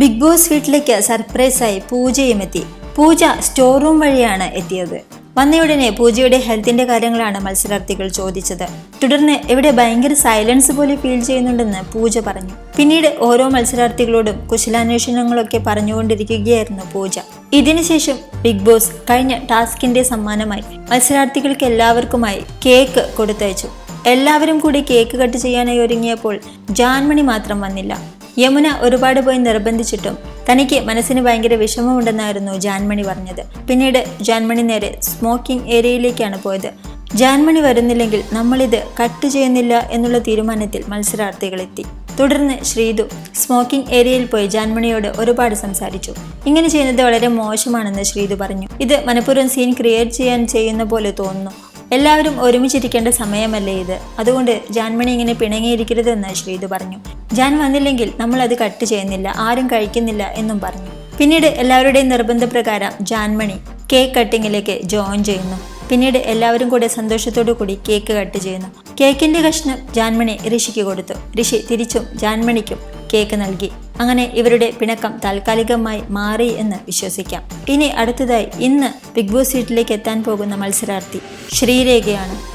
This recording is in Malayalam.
ബിഗ് ബോസ് വീട്ടിലേക്ക് സർപ്രൈസായി പൂജയും എത്തി. പൂജ സ്റ്റോർ റൂം വഴിയാണ് എത്തിയത്. വന്നയുടനെ പൂജയുടെ ഹെൽത്തിന്റെ കാര്യങ്ങളാണ് മത്സരാർത്ഥികൾ ചോദിച്ചത്. തുടർന്ന് ഇവിടെ ഭയങ്കര സൈലൻസ് പോലെ ഫീൽ ചെയ്യുന്നുണ്ടെന്ന് പൂജ പറഞ്ഞു. പിന്നീട് ഓരോ മത്സരാർത്ഥികളോടും കുശലാന്വേഷണങ്ങളൊക്കെ പറഞ്ഞുകൊണ്ടിരിക്കുകയായിരുന്നു പൂജ. ഇതിനുശേഷം ബിഗ് ബോസ് കഴിഞ്ഞ ടാസ്കിന്റെ സമ്മാനമായി മത്സരാർത്ഥികൾക്ക് എല്ലാവർക്കുമായി കേക്ക് കൊടുത്തയച്ചു. എല്ലാവരും കൂടി കേക്ക് കട്ട് ചെയ്യാനായി ഒരുങ്ങിയപ്പോൾ ജാൻമണി മാത്രം വന്നില്ല. യമുന ഒരുപാട് പോയി നിർബന്ധിച്ചിട്ടും തനിക്ക് മനസ്സിന് ഭയങ്കര വിഷമമുണ്ടെന്നായിരുന്നു ജാൻമണി പറഞ്ഞത്. പിന്നീട് ജാൻമണി നേരെ സ്മോക്കിംഗ് ഏരിയയിലേക്കാണ് പോയത്. ജാൻമണി വരുന്നില്ലെങ്കിൽ നമ്മളിത് കട്ട് ചെയ്യുന്നില്ല എന്നുള്ള തീരുമാനത്തിൽ മത്സരാർത്ഥികളെത്തി. തുടർന്ന് ശ്രീതു സ്മോക്കിംഗ് ഏരിയയിൽ പോയി ജാൻമണിയോട് ഒരുപാട് സംസാരിച്ചു. ഇങ്ങനെ ചെയ്യുന്നത് വളരെ മോശമാണെന്ന് ശ്രീതു പറഞ്ഞു. ഇത് മനഃപൂർവം സീൻ ക്രിയേറ്റ് ചെയ്യാൻ ചെയ്യുന്ന പോലെ തോന്നുന്നു. എല്ലാവരും ഒരുമിച്ചിരിക്കേണ്ട സമയമല്ലേ ഇത്? അതുകൊണ്ട് ജാൻമണി ഇങ്ങനെ പിണങ്ങിയിരിക്കരുതെന്ന് ശ്രീതു പറഞ്ഞു. ജാൻ വന്നില്ലെങ്കിൽ നമ്മൾ അത് കട്ട് ചെയ്യുന്നില്ല ആരും കഴിക്കുന്നില്ല എന്നും പറഞ്ഞു. പിന്നീട് എല്ലാവരുടെയും നിർബന്ധപ്രകാരം ജാൻമണി കേക്ക് കട്ടിങ്ങിലേക്ക് ജോയിൻ ചെയ്യുന്നു. പിന്നീട് എല്ലാവരും കൂടെ സന്തോഷത്തോടു കൂടി കേക്ക് കട്ട് ചെയ്യുന്നു. കേക്കിന്റെ കഷ്ണം ജാൻമണി ഋഷിക്ക് കൊടുത്തു. ഋഷി തിരിച്ചും ജാൻമണിക്കും കേക്ക് നൽകി. അങ്ങനെ ഇവരുടെ പിണക്കം താൽക്കാലികമായി മാറി എന്ന് വിശ്വസിക്കാം. ഇനി അടുത്തതായി ഇന്ന് ബിഗ് ബോസ് വീട്ടിലേക്ക് എത്താൻ പോകുന്ന മത്സരാർത്ഥി ശ്രീരേഖയാണ്.